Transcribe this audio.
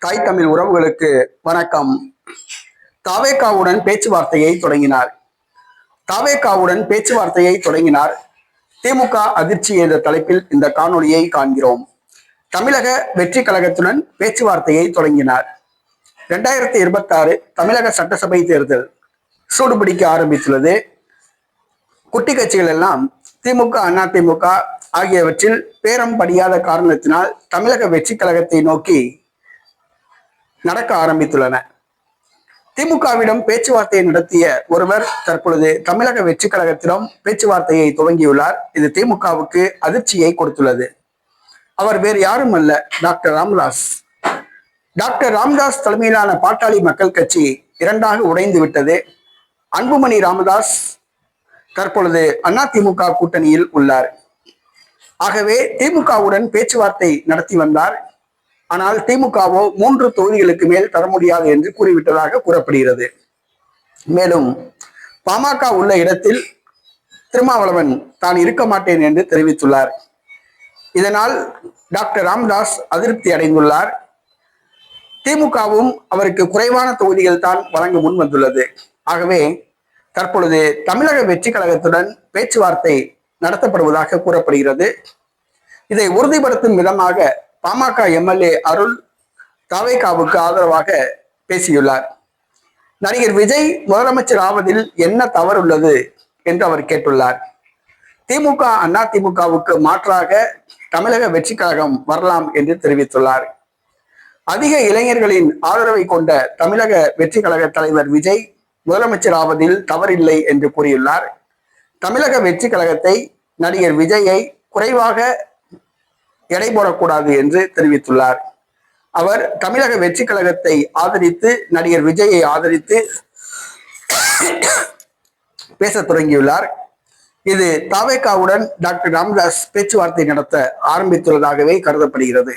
தாய் தமிழ் உறவுகளுக்கு வணக்கம். தாவேகாவுடன் பேச்சுவார்த்தையை தொடங்கினார். தாவேகாவுடன் பேச்சுவார்த்தையை தொடங்கினார். திமுக அதிர்ச்சி என்ற தலைப்பில் இந்த காணொலியை காண்கிறோம். தமிழக வெற்றி கழகத்துடன் பேச்சுவார்த்தையை தொடங்கினார். இரண்டாயிரத்தி இருபத்தி ஆறு தமிழக சட்டசபை தேர்தல் சூடுபிடிக்க ஆரம்பித்துள்ளது. குட்டி கட்சிகள் எல்லாம் திமுக அதிமுக ஆகியவற்றில் பேரம் படியாத காரணத்தினால் தமிழக வெற்றி கழகத்தை நோக்கி நடக்க ஆரம்பித்துள்ளன. திமுகவிடம் பேச்சுவார்த்தை நடத்திய ஒருவர் தற்பொழுது தமிழக வெற்றி கழகத்திடம் பேச்சுவார்த்தையை துவங்கியுள்ளார். இது திமுகவுக்கு அதிர்ச்சியை கொடுத்துள்ளது. அவர் வேறு யாரும் அல்ல டாக்டர் ராமதாஸ். டாக்டர் ராமதாஸ் தலைமையிலான பாட்டாளி மக்கள் கட்சி இரண்டாக உடைந்து விட்டது. அன்புமணி ராமதாஸ் தற்பொழுது அதிமுக கூட்டணியில் உள்ளார். ஆகவே திமுகவுடன் பேச்சுவார்த்தை நடத்தி வந்தார். ஆனால் திமுகவோ மூன்று தொகுதிகளுக்கு மேல் தர முடியாது என்று கூறிவிட்டதாக கூறப்படுகிறது. மேலும் பாமக உள்ள இடத்தில் திருமாவளவன் தான் இருக்க மாட்டேன் என்று தெரிவித்துள்ளார். இதனால் டாக்டர் ராம்தாஸ் அதிருப்தி அடைந்துள்ளார். திமுகவும் அவருக்கு குறைவான தொகுதிகள் தான் வழங்க முன் வந்துள்ளது. ஆகவே தற்பொழுது தமிழக வெற்றி கழகத்துடன் பேச்சுவார்த்தை நடத்தப்படுவதாக கூறப்படுகிறது. இதை உறுதிப்படுத்தும் விதமாக பாமக எம்எல்ஏ அருள் தவேகாவுக்கு ஆதரவாக பேசியுள்ளார். நடிகர் விஜய் முதலமைச்சர் ஆவதில் என்ன தவறு உள்ளது என்று அவர் கேட்டுள்ளார். திமுக அண்ணா திமுகவுக்கு மாற்றாக தமிழக வெற்றி கழகம் வரலாம் என்று தெரிவித்துள்ளார். அதிக இளைஞர்களின் ஆதரவை கொண்ட தமிழக வெற்றி கழக தலைவர் விஜய் முதலமைச்சர் ஆவதில் தவறில்லை என்று கூறியுள்ளார். தமிழக வெற்றி கழகத்தை நடிகர் விஜயை குறைவாக எடை போடக்கூடாது என்று தெரிவித்துள்ளார். அவர் தமிழக வெற்றி கழகத்தை ஆதரித்து நடிகர் விஜயை ஆதரித்து பேச தொடங்கியுள்ளார். இது தாவேக்காவுடன் டாக்டர் ராமதாஸ் பேச்சுவார்த்தை நடத்த ஆரம்பித்துள்ளதாகவே கருதப்படுகிறது.